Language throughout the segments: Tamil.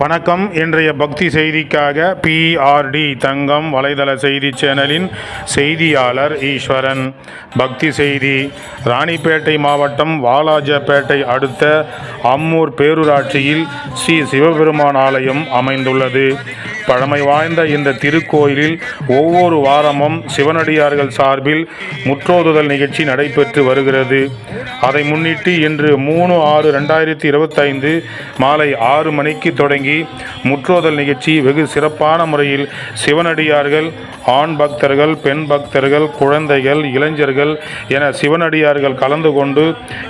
வணக்கம். இன்றைய பக்தி செய்திக்காக பிஆர்டி தங்கம் வலைதள செய்தி சேனலின் செய்தியாளர் ஈஸ்வரன். பக்தி செய்தி ராணிப்பேட்டை மாவட்டம் வாலாஜப்பேட்டை அடுத்த அம்மூர் பேரூராட்சியில் ஸ்ரீ சிவபெருமான் ஆலயம் அமைந்துள்ளது. பழமை வாய்ந்த இந்த திருக்கோயிலில் ஒவ்வொரு வாரமும் சிவனடியார்கள் சார்பில் முற்றோதுதல் நிகழ்ச்சி நடைபெற்று வருகிறது. அதை முன்னிட்டு இன்று மூணு ஆறு ரெண்டாயிரத்தி இருபத்தைந்து மாலை ஆறு மணிக்கு தொடங்கி முற்றோதல் நிகழ்ச்சி வெகு சிறப்பான முறையில் சிவனடியார்கள் ஆண் பக்தர்கள் பெண் பக்தர்கள் குழந்தைகள் இளைஞர்கள் என சிவனடியார்கள் கலந்து கொண்டு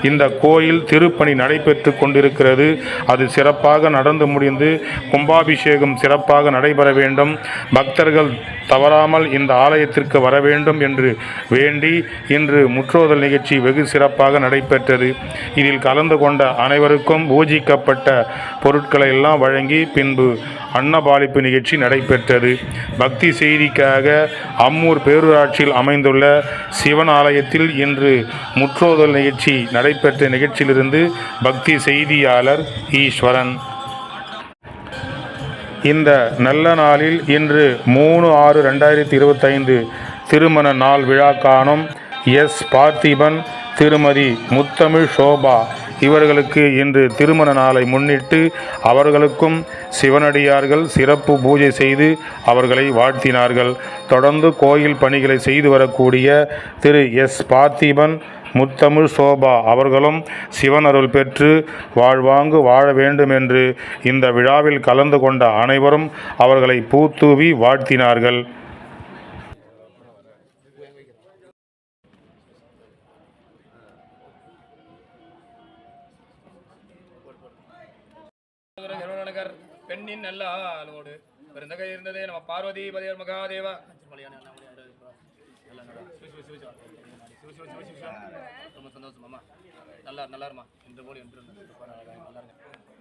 இந்த கோயில் திருப்பணி நடைபெற்று கொண்டிருக்கிறது. அது சிறப்பாக நடந்து முடிந்து கும்பாபிஷேகம் சிறப்பாக நடைபெற வேண்டும். பக்தர்கள் தவறாமல் இந்த ஆலயத்திற்கு வர வேண்டும் என்று வேண்டி இன்று முற்றோதல் நிகழ்ச்சி வெகு சிறப்பாக நடைபெற்றது. இதில் கலந்து கொண்ட அனைவருக்கும் பூஜிக்கப்பட்ட பொருட்களை எல்லாம் வழங்கி பின்பு அன்னபாலிப்பு நிகழ்ச்சி நடைபெற்றது. பக்தி செய்திக்காக அம்மூர் பேரூராட்சியில் அமைந்துள்ள சிவன் ஆலயத்தில் இன்று முற்றோதல் நிகழ்ச்சி நடைபெற்ற நிகழ்ச்சியிலிருந்து பக்தி செய்தியாளர் ஈஸ்வரன். இந்த நல்ல நாளில் இன்று மூணு ஆறு ரெண்டாயிரத்தி இருபத்தைந்து திருமண நாள் விழா காணும் எஸ் பார்த்திபன் திருமதி முத்தமிழ் சோபா இவர்களுக்கு இன்று திருமண நாளை முன்னிட்டு அவர்களுக்கும் சிவனடியார்கள் சிறப்பு பூஜை செய்து அவர்களை வாழ்த்தினார்கள். தொடர்ந்து கோயில் பணிகளை செய்து வரக்கூடிய திரு எஸ் பார்த்திபன் முத்தமிழ் சோபா அவர்களும் சிவன் அருள் பெற்று வாழ்வாங்கு வாழ வேண்டும் என்று இந்த விழாவில் கலந்து கொண்ட அனைவரும் அவர்களை பூத்தூவி வாழ்த்தினார்கள். நகர் பெண்ணின் நல்ல ஆளோடு. பெருந்தகை இருந்ததே? நம்ம பார்வதி பதியர் மகாதேவா. ரொம்ப சந்தோஷம் நல்லா நல்லா இருமா இந்த போடி என்று நல்லா இருங்க